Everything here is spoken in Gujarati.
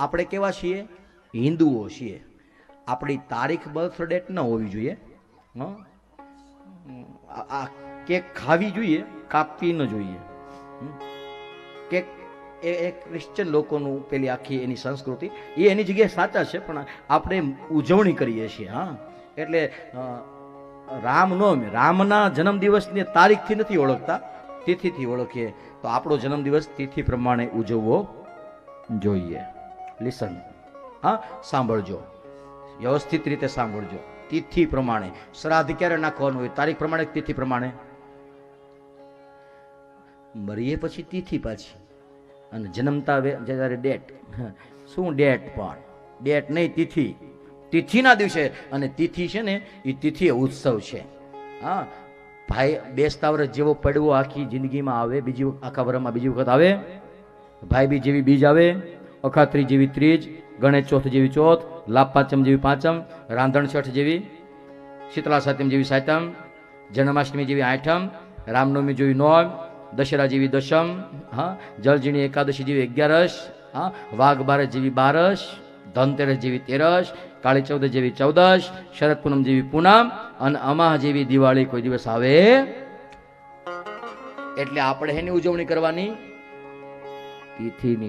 આપણે કેવા છીએ? હિન્દુઓ છીએ. આપણી તારીખ બર્થ ડેટ ન હોવી જોઈએ? આ કેક ખાવી જોઈએ, કાપવી ન જોઈએ કેક એ એ ક્રિશ્ચન લોકોનું પેલી આખી એની સંસ્કૃતિ. એ એની જગ્યાએ સાચા છે, પણ આપણે ઉજવણી કરીએ છીએ, હા? એટલે રામનવમી રામના જન્મદિવસની તારીખથી નથી ઓળખતા, તિથિથી ઓળખીએ. તો આપણો જન્મદિવસ તિથિ પ્રમાણે ઉજવવો જોઈએ. લિસન હા, સાંભળજો. વ્યવસ્થિત રીતે સાંભળજો. તિથિ પ્રમાણે. શ્રાદ્ધ ક્યારે નાખવાનું હોય? તારીખ પ્રમાણે તિથિ પ્રમાણે? મરીએ પછી તિથિ પાછી. અને જન્મતા જ્યારે ડેટ શું ડેટ પણ? ડેટ નહીં, તિથિ. તિથિના દિવસે. અને તિથિ છે ને એ તિથિ ઉત્સવ છે. હા, ભાઈ બેસતા વર્ષ જેવો પડવો આખી જિંદગીમાં આવે, બીજી આખા વર્ષમાં બીજી વખત આવે? ભાઈ બી જેવી બીજ આવે? અખાત્રી જેવી ત્રીજ, ગણેશ ચોથ જેવી ચોથ લાભ પાંચમ જેવી પાંચમ, રાંધણ છઠ જેવી શીતળા સાતમ જેવી સાતમ, જન્માષ્ટમી જેવી આઠમ, રામનવમી જેવી નોમ, દશેરા જેવી દશમ, હા જળજીણી એકાદશી જેવી અગિયારસ, હા વાઘ બારસ જેવી બારસ, ધનતેરસ જેવી તેરસ, કાળી ચૌદશ જેવી ચૌદશ શરદ પૂનમ જેવી પૂનમ અને અમાહ જેવી દિવાળી કોઈ દિવસ આવે. એટલે આપણે એની ઉજવણી કરવાની? તિથિની.